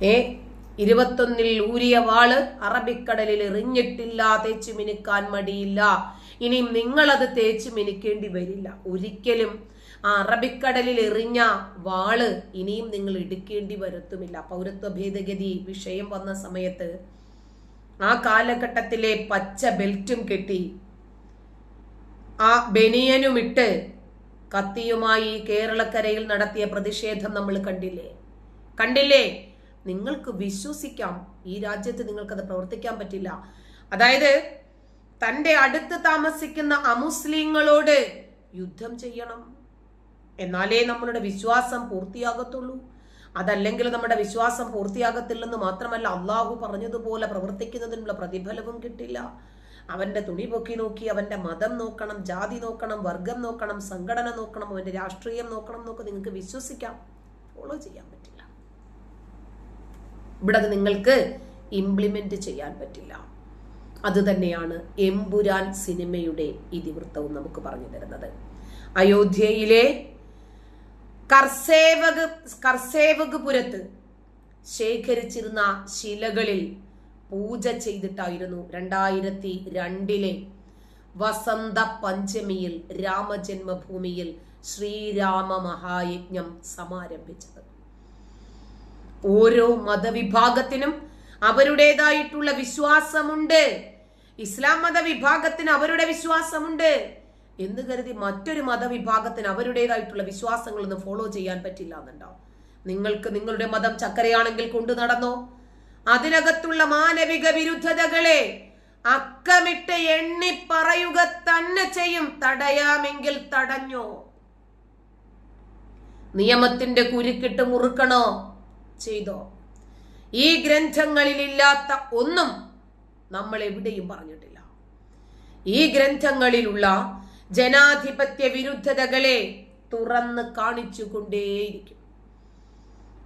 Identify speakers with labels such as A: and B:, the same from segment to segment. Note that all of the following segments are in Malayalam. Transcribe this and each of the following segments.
A: ഏ ഇരുപത്തൊന്നിൽ ഊരിയ വാൾ അറബിക്കടലിൽ എറിഞ്ഞിട്ടില്ല തേച്ചു മിനുക്കാൻ മടിയില്ല. ഇനിയും നിങ്ങളത് തേച്ചു മിനുക്കേണ്ടി വരില്ല. ഒരിക്കലും ആ അറബിക്കടലിൽ എറിഞ്ഞ വാൾ ഇനിയും നിങ്ങൾ എടുക്കേണ്ടി വരത്തുമില്ല. പൗരത്വ ഭേദഗതി വിഷയം വന്ന സമയത്ത് ആ കാലഘട്ടത്തിലെ പച്ച ബെൽറ്റും കെട്ടി ആ ബനിയനുമിട്ട് കത്തിയുമായി കേരളക്കരയിൽ നടത്തിയ പ്രതിഷേധം നമ്മൾ കണ്ടില്ലേ? കണ്ടില്ലേ? നിങ്ങൾക്ക് വിശ്വസിക്കാം. ഈ രാജ്യത്ത് നിങ്ങൾക്കത് പ്രവർത്തിക്കാൻ പറ്റില്ല. അതായത് തന്റെ അടുത്ത് താമസിക്കുന്ന അമുസ്ലിങ്ങളോട് യുദ്ധം ചെയ്യണം. എന്നാലേ നമ്മളുടെ വിശ്വാസം പൂർത്തിയാകത്തുള്ളൂ. അതല്ലെങ്കിൽ നമ്മുടെ വിശ്വാസം പൂർത്തിയാകത്തില്ലെന്ന് മാത്രമല്ല അള്ളാഹു പറഞ്ഞതുപോലെ പ്രവർത്തിക്കുന്നതിനുള്ള പ്രതിഫലവും കിട്ടില്ല. അവന്റെ തുണി പൊക്കി നോക്കി അവന്റെ മതം നോക്കണം ജാതി നോക്കണം വർഗം നോക്കണം സംഘടന നോക്കണം അവന്റെ രാഷ്ട്രീയം നോക്കണം എന്നൊക്കെ നിങ്ങൾക്ക് വിശ്വസിക്കാം. ഫോളോ ചെയ്യാൻ പറ്റില്ല. ഇവിടെ നിങ്ങൾക്ക് ഇംപ്ലിമെന്റ് ചെയ്യാൻ പറ്റില്ല. അതുതന്നെയാണ് എമ്പുരാൻ സിനിമയുടെ ഇതിവൃത്തവും നമുക്ക് പറഞ്ഞു തരുന്നത്. അയോധ്യയിലെ കർസേവക് കർസേവകപുരത്ത് ശേഖരിച്ചിരുന്ന ശിലകളിൽ പൂജ ചെയ്തിട്ടായിരുന്നു രണ്ടായിരത്തി രണ്ടിലെ വസന്ത പഞ്ചമിയിൽ രാമജന്മഭൂമിയിൽ ശ്രീരാമ മഹായജ്ഞം സമാരംഭിച്ചത്. ഓരോ മതവിഭാഗത്തിനും അവരുടേതായിട്ടുള്ള വിശ്വാസമുണ്ട്. ഇസ്ലാം മതവിഭാഗത്തിന് അവരുടെ വിശ്വാസമുണ്ട് എന്ന് കരുതി മറ്റൊരു മതവിഭാഗത്തിന് അവരുടേതായിട്ടുള്ള വിശ്വാസങ്ങളൊന്നും ഫോളോ ചെയ്യാൻ പറ്റില്ല എന്നുണ്ടാവും. നിങ്ങൾക്ക് നിങ്ങളുടെ മതം ചക്കരയാണെങ്കിൽ കൊണ്ടു നടന്നോ? അതിനകത്തുള്ള മാനവിക വിരുദ്ധതകളെ അക്കമിട്ട് എണ്ണി പറയുക തന്നെ ചെയ്യും. തടയാമെങ്കിൽ തടഞ്ഞോ? നിയമത്തിന്റെ കുരുക്കിട്ട് മുറുക്കണോ? ചെയ്തോ? ഈ ഗ്രന്ഥങ്ങളിൽ ഇല്ലാത്ത ഒന്നും നമ്മൾ എവിടെയും പറഞ്ഞിട്ടില്ല. ഈ ഗ്രന്ഥങ്ങളിലുള്ള ജനാധിപത്യ വിരുദ്ധതകളെ തുറന്ന് കാണിച്ചു കൊണ്ടേയിരിക്കും.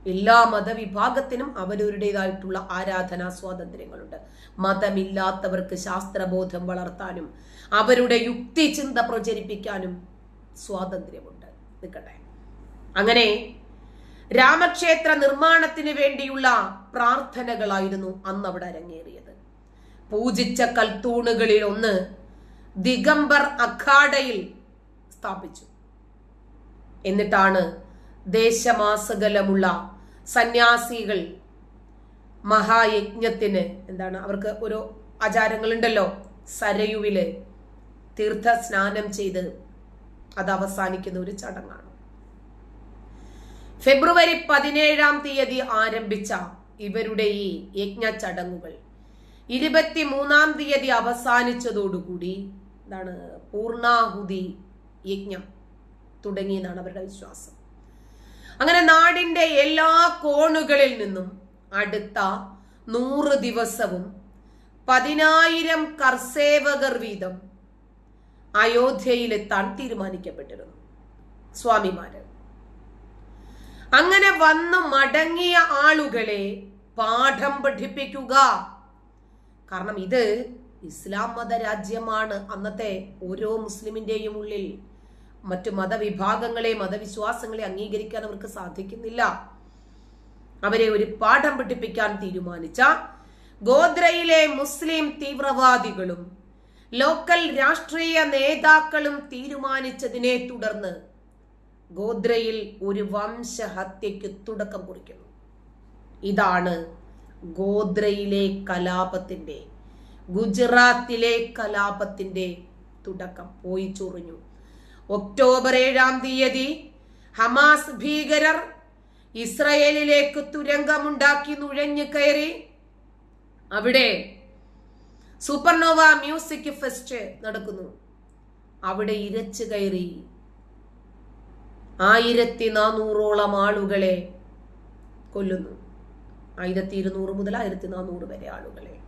A: എല്ലാ മതവിഭാഗത്തിനും അവരവരുടേതായിട്ടുള്ള ആരാധനാ സ്വാതന്ത്ര്യങ്ങളുണ്ട്. മതമില്ലാത്തവർക്ക് ശാസ്ത്രബോധം വളർത്താനും അവരുടെ യുക്തി ചിന്ത പ്രചരിപ്പിക്കാനും സ്വാതന്ത്ര്യമുണ്ട്. നിൽക്കട്ടെ അങ്ങനെ രാമക്ഷേത്ര നിർമ്മാണത്തിന് വേണ്ടിയുള്ള പ്രാർത്ഥനകളായിരുന്നു അന്ന് അവിടെ അരങ്ങേറിയത്. പൂജിച്ച കൽത്തൂണുകളിൽ ഒന്ന് ദിഗംബർ അഖാഡയിൽ സ്ഥാപിച്ചു. എന്നിട്ടാണ് ദേശമാസകലമുള്ള സന്യാസികൾ മഹായജ്ഞത്തിന് എന്താണ് അവർക്ക് ഒരു ആചാരങ്ങളുണ്ടല്ലോ സരയുവിൽ തീർത്ഥ സ്നാനം ചെയ്ത് അത് അവസാനിക്കുന്ന ഒരു ചടങ്ങാണ്. ഫെബ്രുവരി പതിനേഴാം തീയതി ആരംഭിച്ച ഇവരുടെ ഈ യജ്ഞ ചടങ്ങുകൾ. ഇരുപത്തി മൂന്നാം തീയതി അവസാനിച്ചതോടുകൂടി എന്താണ് പൂർണാഹുതി യജ്ഞം തുടങ്ങിയെന്നാണ് അവരുടെ വിശ്വാസം. അങ്ങനെ നാടിന്റെ എല്ലാ കോണുകളിൽ നിന്നും അടുത്ത നൂറ് ദിവസവും പതിനായിരം കർസേവകർ വീതം അയോധ്യയിലെത്താൻ തീരുമാനിക്കപ്പെട്ടിരുന്നു. സ്വാമിമാര്. അങ്ങനെ വന്ന് മടങ്ങിയ ആളുകളെ പാഠം പഠിപ്പിക്കുക. കാരണം ഇത് ഇസ്ലാം മത രാജ്യമാണ് അന്നത്തെ ഓരോ മുസ്ലിമിന്റെയും ഉള്ളിൽ. മറ്റു മതവിഭാഗങ്ങളെ മതവിശ്വാസങ്ങളെ അംഗീകരിക്കാൻ അവർക്ക് സാധിക്കുന്നില്ല. അവരെ ഒരു പാഠം പഠിപ്പിക്കാൻ തീരുമാനിച്ച ഗോദ്രയിലെ മുസ്ലിം തീവ്രവാദികളും ലോക്കൽ രാഷ്ട്രീയ നേതാക്കളും തീരുമാനിച്ചതിനെ തുടർന്ന് ഗോദ്രയിൽ ഒരു വംശഹത്യക്ക് തുടക്കം കുറിക്കുന്നു. ഇതാണ് ഗോദ്രയിലെ കലാപത്തിന്റെ ഗുജറാത്തിലെ കലാപത്തിന്റെ തുടക്കം. പോയി ചൊറിഞ്ഞു. ഒക്ടോബർ ഏഴാം തീയതി ഹമാസ് ഭീകരർ ഇസ്രയേലിലേക്ക് തുരങ്കമുണ്ടാക്കി നുഴഞ്ഞു കയറി. അവിടെ സൂപ്പർനോവ മ്യൂസിക് ഫെസ്റ്റ് നടക്കുന്നു. അവിടെ ഇരച്ചു കയറി ആയിരത്തി നാനൂറോളം ആളുകളെ കൊല്ലുന്നു. ആയിരത്തി ഇരുന്നൂറ് മുതൽ ആയിരത്തി നാനൂറ് വരെ ആളുകളെ.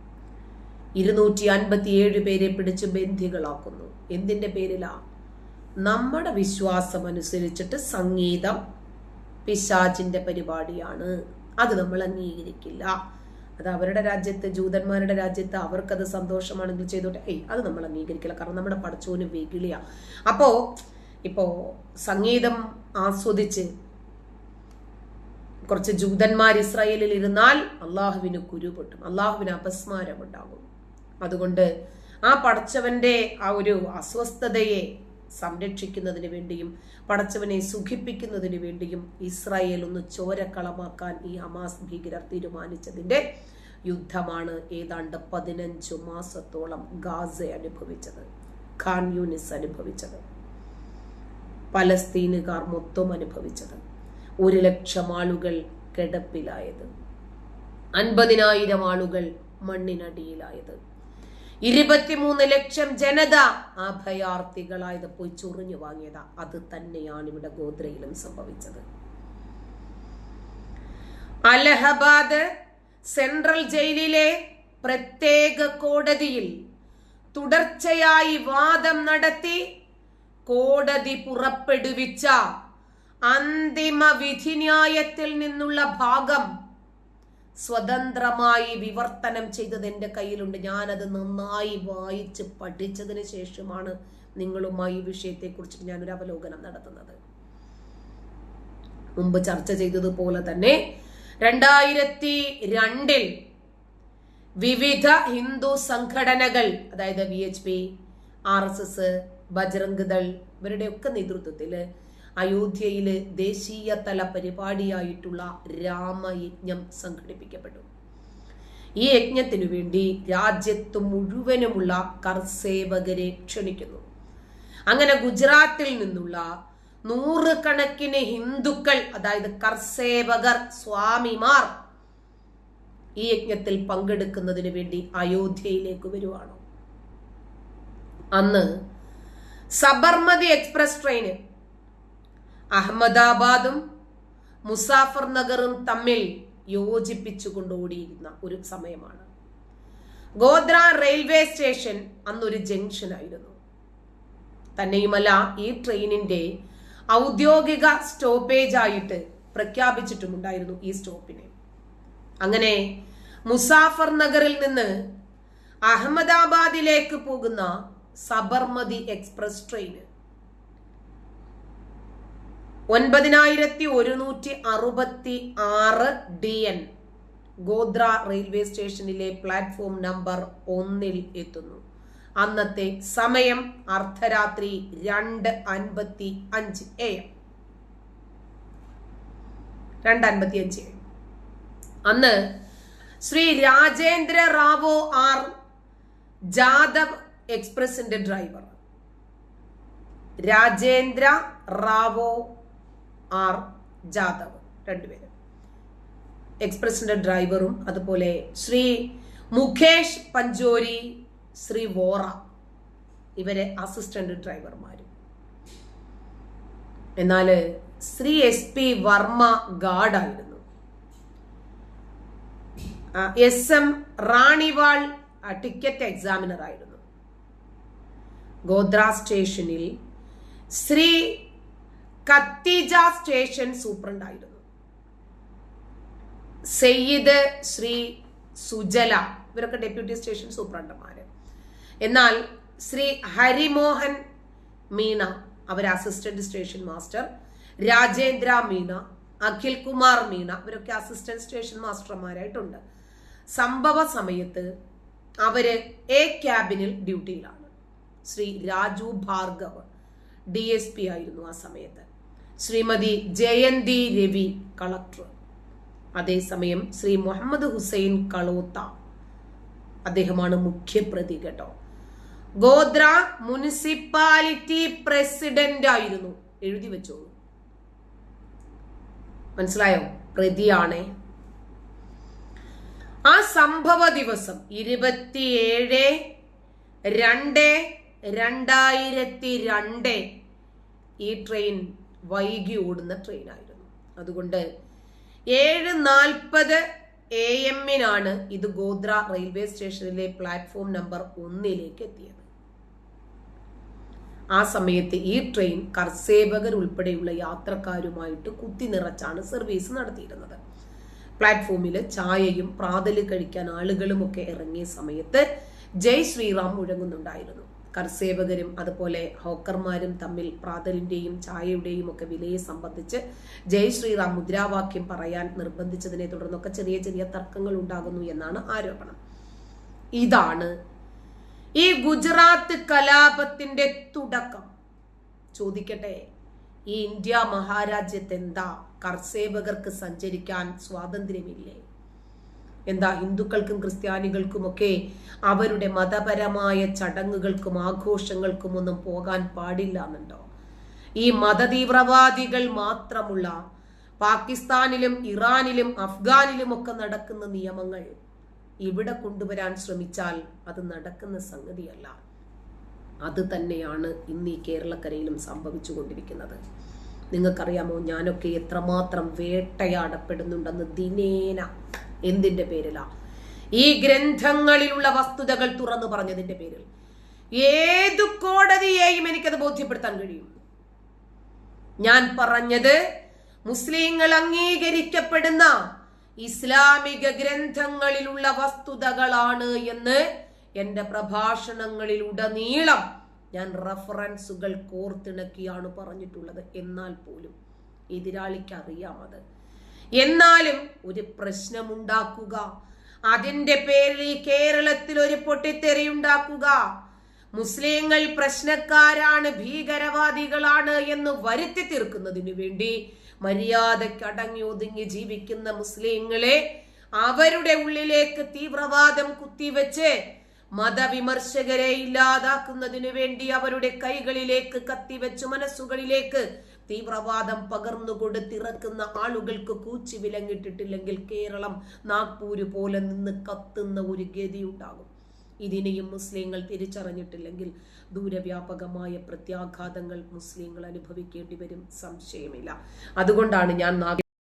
A: ഇരുന്നൂറ്റി അൻപത്തി ഏഴ് പേരെ പിടിച്ച് ബന്ധികളാക്കുന്നു. എന്തിന്റെ പേരിലാ? നമ്മുടെ വിശ്വാസം അനുസരിച്ചിട്ട് സംഗീതം പിശാചിന്റെ പരിപാടിയാണ്. അത് നമ്മൾ അംഗീകരിക്കില്ല. അത് അവരുടെ രാജ്യത്ത് ജൂതന്മാരുടെ രാജ്യത്ത് അവർക്കത് സന്തോഷമാണെങ്കിൽ ചെയ്തോട്ടെ. ഏയ് അത് നമ്മൾ അംഗീകരിക്കില്ല. കാരണം നമ്മുടെ പടച്ചോന് വെകിളിയാണ് അപ്പോ ഇപ്പോ സംഗീതം ആസ്വദിച്ച് കുറച്ച് ജൂതന്മാർ ഇസ്രായേലിൽ ഇരുന്നാൽ അള്ളാഹുവിന് കുരു പൊട്ടും അള്ളാഹുവിന് അപസ്മാരം ഉണ്ടാകും. അതുകൊണ്ട് ആ പടച്ചവന്റെ ആ ഒരു അസ്വസ്ഥതയെ സംരക്ഷിക്കുന്നതിന് വേണ്ടിയും പടച്ചവനെ സുഖിപ്പിക്കുന്നതിന് വേണ്ടിയും ഇസ്രായേൽ ഒന്ന് ചോരക്കളമാക്കാൻ ഈ ഹമാസ് ഭീകരർ തീരുമാനിച്ചതിന്റെ യുദ്ധമാണ് ഏതാണ്ട് പതിനഞ്ചു മാസത്തോളം ഗാസ അനുഭവിച്ചത് ഖാൻ യൂനിസ് അനുഭവിച്ചത്. പലസ്തീനുകാർ മൊത്തം അനുഭവിച്ചത്. ഒരു ലക്ഷം ആളുകൾ കിടപ്പിലായത്. അൻപതിനായിരം ആളുകൾ മണ്ണിനടിയിലായത്. ഇരുപത്തിമൂന്ന് ലക്ഷം ജനത അഭയാർത്ഥികളായത് പോയി ചൊറിഞ്ഞു വാങ്ങിയതാ. അത് തന്നെയാണ് ഇവിടെ ഗോദ്രയിലും സംഭവിച്ചത്. അലഹബാദ് സെൻട്രൽ ജയിലിലെ പ്രത്യേക കോടതിയിൽ തുടർച്ചയായി വാദം നടത്തി കോടതി പുറപ്പെടുവിച്ച അന്തിമ വിധിന്യായത്തിൽ നിന്നുള്ള ഭാഗം സ്വതന്ത്രമായി വിവർത്തനം ചെയ്തത് എന്റെ കയ്യിലുണ്ട്. ഞാനത് നന്നായി വായിച്ച് പഠിച്ചതിന് ശേഷമാണ് നിങ്ങളുമായി ഈ വിഷയത്തെക്കുറിച്ച് ഞാനൊരു അവലോകനം നടത്തുന്നത്. മുമ്പ് ചർച്ച ചെയ്തതുപോലെ തന്നെ രണ്ടായിരത്തി രണ്ടിൽ വിവിധ ഹിന്ദു സംഘടനകൾ അതായത് V H P R S S Bajrang Dal ഇവരുടെയൊക്കെ നേതൃത്വത്തിൽ അയോധ്യയിൽ ദേശീയ തല പരിപാടിയായിട്ടുള്ള രാമയജ്ഞം സംഘടിപ്പിക്കപ്പെട്ടു. ഈ യജ്ഞത്തിനു വേണ്ടി രാജ്യത്ത് മുഴുവനുമുള്ള കർസേവകരെ ക്ഷണിക്കുന്നു. അങ്ങനെ ഗുജറാത്തിൽ നിന്നുള്ള നൂറുകണക്കിന് ഹിന്ദുക്കൾ അതായത് കർസേവകർ സ്വാമിമാർ ഈ യജ്ഞത്തിൽ പങ്കെടുക്കുന്നതിന് വേണ്ടി അയോധ്യയിലേക്ക് വരുവാണ്. അന്ന് സബർമതി എക്സ്പ്രസ് ട്രെയിന്. അഹമ്മദാബാദും മുസാഫർ നഗറും തമ്മിൽ യോജിപ്പിച്ചുകൊണ്ട് ഓടിയിരുന്ന ഒരു സമയമാണ്. ഗോദ്ര റെയിൽവേ സ്റ്റേഷൻ അന്നൊരു ജംഗ്ഷൻ ആയിരുന്നു തന്നെയുമല്ല ഈ ട്രെയിനിന്റെ ഔദ്യോഗിക സ്റ്റോപ്പേജ് ആയിട്ട് പ്രഖ്യാപിച്ചിട്ടുമുണ്ടായിരുന്നു ഈ സ്റ്റോപ്പിനെ. അങ്ങനെ മുസാഫർ നഗറിൽ നിന്ന് അഹമ്മദാബാദിലേക്ക് പോകുന്ന സബർമതി എക്സ്പ്രസ് ട്രെയിൻ ഒൻപതിനായിരത്തി ഒരുന്നൂറ്റി അറുപത്തി ആറ് ഡി എൻ ഗോദ്ര റെയിൽവേ സ്റ്റേഷനിലെ പ്ലാറ്റ്ഫോം നമ്പർ ഒന്നിൽ എത്തുന്നു. അന്നത്തെ സമയം അർദ്ധരാത്രി രണ്ട് അൻപത്തി അഞ്ച് എ എം രണ്ട് അൻപത്തി അഞ്ച് അന്ന് ശ്രീ രാജേന്ദ്ര റാവോ ആർ ജാദവ് എക്സ്പ്രസിന്റെ ഡ്രൈവർ. രാജേന്ദ്ര റാവോ ആർ ജാദവ് രണ്ടുപേരും. എക്സ്പ്രസിന്റെ ഡ്രൈവറും അതുപോലെ ശ്രീ മുഖേഷ് പഞ്ചോരി ശ്രീ വോറ ഇവരെ അസിസ്റ്റന്റ് ഡ്രൈവർമാരും എന്നാൽ Shri S P Varma ഗാർഡായിരുന്നു. S M Raniwal ticket examiner ആയിരുന്നു ഗോദ്ര സ്റ്റേഷനിൽ ശ്രീ കത്തിജ സ്റ്റേഷൻ സൂപ്രണ്ടായിരുന്നു. സെയ്യിദ് ശ്രീ സുജല ഇവരൊക്കെ ഡെപ്യൂട്ടി സ്റ്റേഷൻ സൂപ്രണ്ടന്മാര്. എന്നാൽ ശ്രീ ഹരിമോഹൻ മീണ അവർ assistant station master Rajendra Meena Akhil Kumar Meena ഇവരൊക്കെ അസിസ്റ്റന്റ് സ്റ്റേഷൻ മാസ്റ്റർമാരായിട്ടുണ്ട്. സംഭവ സമയത്ത് അവർ എ ക്യാബിനിൽ ഡ്യൂട്ടിയിലാണ്. Shri Raju Bhargav D S P ആയിരുന്നു ആ സമയത്ത്. ശ്രീമതി ജയന്തി രവി കളക്ടർ. അതേസമയം ശ്രീ മുഹമ്മദ് ഹുസൈൻ കളോത്ത അദ്ദേഹമാണ് മുഖ്യപ്രതി കേട്ടോ. ഗോദ്ര മുനിസിപ്പാലിറ്റി പ്രസിഡന്റ് ആയിരുന്നു. എഴുതി വെച്ചോളൂ. മനസ്സിലായോ? പ്രതിയാണേ. ആ സംഭവ ദിവസം ഇരുപത്തിയേഴ് രണ്ട് രണ്ടായിരത്തി രണ്ട് ഈ ട്രെയിൻ വൈകി ഓടുന്ന ട്രെയിനായിരുന്നു അതുകൊണ്ട് ഏഴ് നാൽപ്പത് എ എമ്മിനാണ് ഇത് ഗോദ്ര റെയിൽവേ സ്റ്റേഷനിലെ പ്ലാറ്റ്ഫോം നമ്പർ ഒന്നിലേക്ക് എത്തിയത്. ആ സമയത്ത് ഈ ട്രെയിൻ കർസേവകർ ഉൾപ്പെടെയുള്ള യാത്രക്കാരുമായിട്ട് കുത്തി നിറച്ചാണ് സർവീസ് നടത്തിയിരുന്നത്. പ്ലാറ്റ്ഫോമിൽ ചായയും പ്രാതൽ കഴിക്കാൻ ആളുകളും ഒക്കെ ഇറങ്ങിയ സമയത്ത് ജയ് ശ്രീറാം മുഴങ്ങുന്നുണ്ടായിരുന്നു. കർസേവകരും അതുപോലെ ഹോക്കർമാരും തമ്മിൽ പ്രാതലിന്റെയും ചായയുടെയും ഒക്കെ വിലയെ സംബന്ധിച്ച് ജയ് ശ്രീറാം മുദ്രാവാക്യം പറയാൻ നിർബന്ധിച്ചതിനെ തുടർന്നൊക്കെ ചെറിയ ചെറിയ തർക്കങ്ങൾ ഉണ്ടാകുന്നു എന്നാണ് ആരോപണം. ഇതാണ് ഈ ഗുജറാത്ത് കലാപത്തിന്റെ തുടക്കം. ചോദിക്കട്ടെ ഈ ഇന്ത്യ മഹാരാജ്യത്ത് എന്താ കർസേവകർക്ക് സഞ്ചരിക്കാൻ സ്വാതന്ത്ര്യമില്ലേ? എന്താ ഹിന്ദുക്കൾക്കും ക്രിസ്ത്യാനികൾക്കുമൊക്കെ അവരുടെ മതപരമായ ചടങ്ങുകൾക്കും ആഘോഷങ്ങൾക്കും ഒന്നും പോകാൻ പാടില്ല എന്നുണ്ടോ? ഈ മതതീവ്രവാദികൾ മാത്രമുള്ള പാകിസ്ഥാനിലും ഇറാനിലും അഫ്ഗാനിലും ഒക്കെ നടക്കുന്ന നിയമങ്ങൾ ഇവിടെ കൊണ്ടുവരാൻ ശ്രമിച്ചാൽ അത് നടക്കുന്ന സംഗതിയല്ല. അത് തന്നെയാണ് ഇന്ന് ഈ കേരളക്കരയിലും സംഭവിച്ചു കൊണ്ടിരിക്കുന്നത് നിങ്ങൾക്കറിയാമോ? ഞാനൊക്കെ എത്രമാത്രം വേട്ടയാടപ്പെടുന്നുണ്ടെന്ന് ദിനേന എന്തിന്റെ പേരിലാ? ഈ ഗ്രന്ഥങ്ങളിലുള്ള വസ്തുതകൾ തുറന്നു പറഞ്ഞതിന്റെ പേരിൽ. ഏതു കോടതിയെയും എനിക്കത് ബോധ്യപ്പെടുത്താൻ കഴിയും. ഞാൻ പറഞ്ഞത് മുസ്ലിങ്ങൾ അംഗീകരിക്കപ്പെടുന്ന ഇസ്ലാമിക ഗ്രന്ഥങ്ങളിലുള്ള വസ്തുതകളാണ് എന്ന് എന്റെ പ്രഭാഷണങ്ങളിൽ ഉടനീളം ഞാൻ റഫറൻസുകൾ കോർത്തിണക്കിയാണ് പറഞ്ഞിട്ടുള്ളത്. എന്നാൽ പോലും എതിരാളിക്ക് അറിയാം അത്. എന്നാലും ഒരു പ്രശ്നമുണ്ടാക്കുക. അതിന്റെ പേരിൽ കേരളത്തിൽ ഒരു പൊട്ടിത്തെറി ഉണ്ടാക്കുക മുസ്ലിങ്ങൾ പ്രശ്നക്കാരാണ് ഭീകരവാദികളാണ് എന്ന് വരുത്തി തീർക്കുന്നതിനു വേണ്ടി മര്യാദയ്ക്ക് അടങ്ങി ഒതുങ്ങി ജീവിക്കുന്ന മുസ്ലിങ്ങളെ അവരുടെ ഉള്ളിലേക്ക് തീവ്രവാദം കുത്തിവെച്ച് മതവിമർശകരെ ഇല്ലാതാക്കുന്നതിനു വേണ്ടി അവരുടെ കൈകളിലേക്ക് കത്തിവെച്ച് മനസ്സുകളിലേക്ക് തീവ്രവാദം പകർന്നു കൊടുത്തിറക്കുന്ന ആളുകൾക്ക് കൂച്ചി വിലങ്ങിട്ടിട്ടില്ലെങ്കിൽ കേരളം നാഗ്പൂര് പോലെ നിന്ന് കത്തുന്ന ഒരു ഗതി ഉണ്ടാകും ഇതിനെയും മുസ്ലിങ്ങൾ തിരിച്ചറിഞ്ഞിട്ടില്ലെങ്കിൽ ദൂരവ്യാപകമായ പ്രത്യാഘാതങ്ങൾ മുസ്ലിങ്ങൾ അനുഭവിക്കേണ്ടി വരും. സംശയമില്ല. അതുകൊണ്ടാണ് ഞാൻ